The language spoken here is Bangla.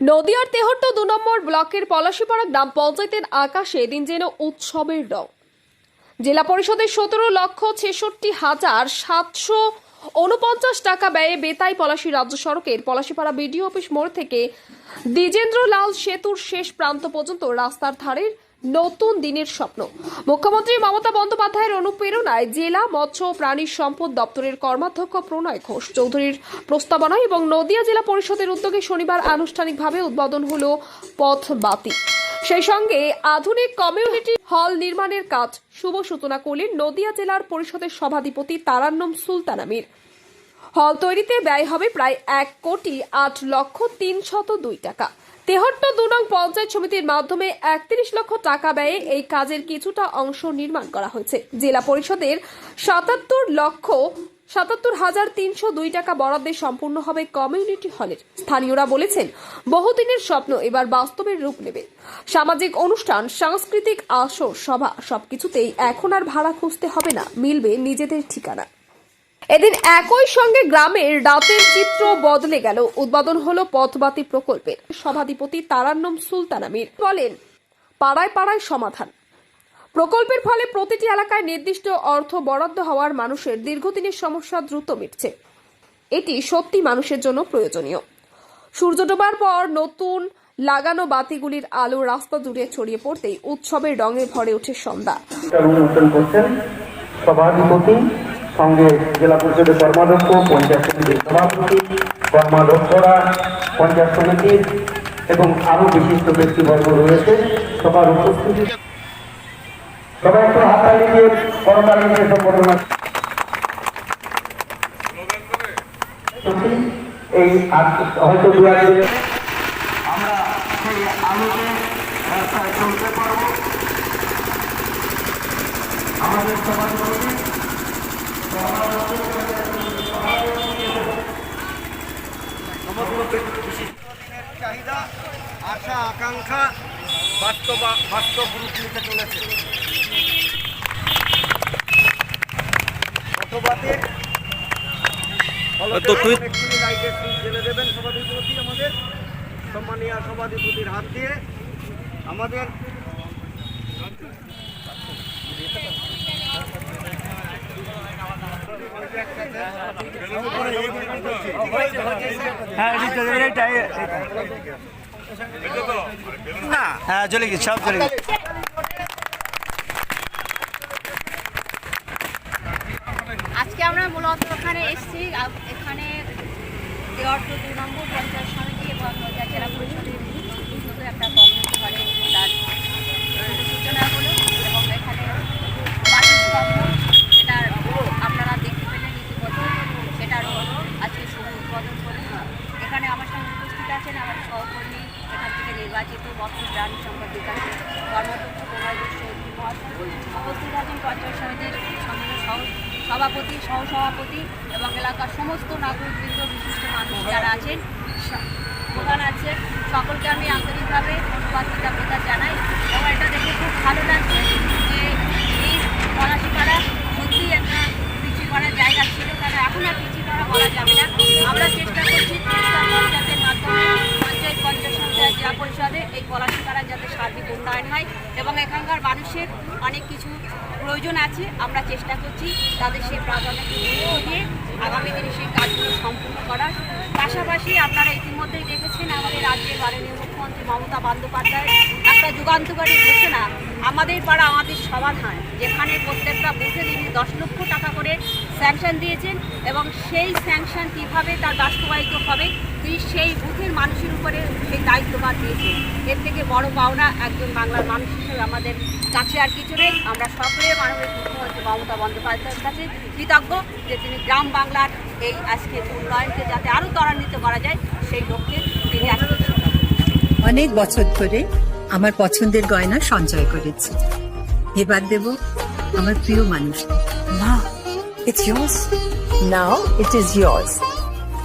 নদিয়ার তেহট্ট দু নম্বর ব্লকের পলাশীপাড়া গ্রাম পঞ্চায়েতের আকাশে এদিন যেন উৎসবের রং। জেলা পরিষদের সতেরো লক্ষ ছেষট্টি হাজার সাতশো উনপঞ্চাশ টাকা ব্যয়ে বেতাই পলাশী রাজ্য সড়কের পলাশিপাড়া বিডিও অফিস মোড় থেকে দ্বিজেন্দ্র লাল সেতুর শেষ প্রান্ত পর্যন্ত রাস্তার ধারের নতুন দিনের স্বপ্ন। মুখ্যমন্ত্রী মমতা বন্দ্যোপাধ্যায়ের অনুপ্রেরণায় জেলা মৎস্য প্রাণী সম্পদ দপ্তরের কর্মাধ্যক্ষ প্রণয় ঘোষ চৌধুরীর প্রস্তাবনায় এবং নদিয়া জেলা পরিষদের উদ্যোগে শনিবার আনুষ্ঠানিকভাবে উদ্বোধন হলো পথ বাতি। সেই সঙ্গে আধুনিক কমিউনিটি হল নির্মাণের কাজ শুভ সূচনা করলেন নদিয়া জেলার পরিষদের সভাধিপতি তারান্নম সুলতান আমির হল তৈরিতে ব্যয় হবে প্রায় এক কোটি আট লক্ষ তিন শত দুই টাকা। তেহট্ট দু নং পঞ্চায়েত সমিতির মাধ্যমে একত্রিশ লক্ষ টাকা ব্যয়ে এই কাজের কিছুটা অংশ নির্মাণ করা হয়েছে। জেলা পরিষদের সাতাত্তর লক্ষ সাতাত্তর হাজার তিনশো দুই টাকা বরাদ্দে সম্পূর্ণ হবে কমিউনিটি হলের। স্থানীয়রা বলেছেন, বহুদিনের স্বপ্ন এবার বাস্তবের রূপ নেবে। সামাজিক অনুষ্ঠান, সাংস্কৃতিক আসর, সভা সবকিছুতেই এখন আর ভাড়া খুঁজতে হবে না। মিলবে নিজেদের ঠিকানা। এদিন একই সঙ্গে গ্রামের রাতের চিত্র বদলে গেল। উদ্বোধন হলো পথবাতি প্রকল্পের। সভাধিপতি তারান্নম সুলতান আমির বলেন, পাড়ায় পাড়ায় সমাধান। প্রকল্পের ফলে প্রতিটি এলাকায় নির্দিষ্ট অর্থ বরাদ্দ হওয়ার মানুষের দীর্ঘদিনের সমস্যা দ্রুত মিটছে। এটি সত্যি মানুষের জন্য প্রয়োজনীয়। সূর্য ডোবার পর নতুন লাগানো বাতিগুলির আলো রাস্তা জুড়ে ছড়িয়ে পড়তেই উৎসবের রঙে ভরে ওঠে সন্ধ্যা। সভাধিপতি সঙ্গে জেলা পরিষদের কর্মাধ্যক্ষ, পঞ্চায়েত সমিতির সভাপতি, কর্মাধ্যক্ষরা, পঞ্চায়েত সমিতির এবং আরও বিশিষ্ট ব্যক্তিবর্গ রয়েছে। সবার উপস্থিতি। সবাই একটু হাততালি দিয়ে এই হয়তো দু আমরা আমাদের সমাজকে আশা আকাঙ্ক্ষা বাস্তব বাস্তব রূপ নিতে চলেছে। জেলে দেবেন সভাধিপতি আমাদের সম্মানীয় সভাধিপতির হাত দিয়ে। আমাদের না হ্যাঁ চলে গেছে, সব চলে গেছে। আজকে আমরা মূলত ওখানে এসেছি এখানে দেওয়ার্থ দু নম্বর পঞ্চায়েত সমিতি এবং জেলা পরিষদের শুধু একটা কমিউনিটি হলে তার সূচনা হলো এবং এখানে বাড়ির স্তম্ভ সেটার আপনারা দেখতে পেলেন ইতিমধ্যে সেটারও আজকে শুভ উদ্বোধন করলেন এখানে আমার সঙ্গে উপস্থিত আছেন আমার সহকর্মী এখান থেকে আছেন সমিতির সহ সভাপতি, সহসভাপতি এবং এলাকার সমস্ত নাগরিকবৃন্দ, বিশিষ্ট মানুষ যারা আছেন প্রধান আছে সকলকে আমি আন্তরিকভাবে ধন্যবাদ কৃতজ্ঞতা জানাই এবং এটা দেখে খুব ভালো লাগছে যে এই পলাশিপাড়া সত্যি একটা পিছিয়ে পড়ার জায়গা ছিল কারণ এখন আর পিছিয়ে পড়া বলা যাবে না আমরা চেষ্টা করছি তিনটা পঞ্চায়েতের মাধ্যমে পঞ্চায়েত পঞ্চায়েত সমিতি আর জেলা পরিষদে এই পলাশিপাড়া যাতে সার্বিক উন্নয়ন হয় এবং এখানকার মানুষের অনেক কিছু প্রয়োজন আছে, আমরা চেষ্টা করছি তাদের সেই প্রাধান্য আগামী দিনে সেই কাজগুলো সম্পূর্ণ করার। পাশাপাশি আপনারা ইতিমধ্যেই দেখেছেন আমাদের রাজ্যের মাননীয় মুখ্যমন্ত্রী মমতা বন্দ্যোপাধ্যায় একটা যুগান্তকারী ঘোষণা, আমাদের পাড়া আমাদের সমাধান। যেখানে প্রত্যেকটা বুথে তিনি দশ লক্ষ টাকা করে স্যাংশন দিয়েছেন এবং সেই স্যাংশন কীভাবে তার বাস্তবায়িত হবে তিনি সেই বুথের মানুষের উপরে সেই দায়িত্বভার দিয়েছে। এর থেকে বড় পাওনা একজন বাংলার মানুষ হিসেবে আমাদের কাছে আর কিছু নেই। আমরা সকলে মাননীয় মুখ্যমন্ত্রী মমতা বন্দ্যোপাধ্যায়ের কাছে কৃতজ্ঞ যে তিনি গ্রাম বাংলার এই আজকে উন্নয়নকে যাতে আরও ত্বরান্বিত করা যায় সেই লক্ষ্যে তিনি আজকে অনেক বছর ধরে আমার পছন্দের গয়না সঞ্চয় করেছি। এবার দেব আমার প্রিয় মানুষ না it's yours. Now it is yours.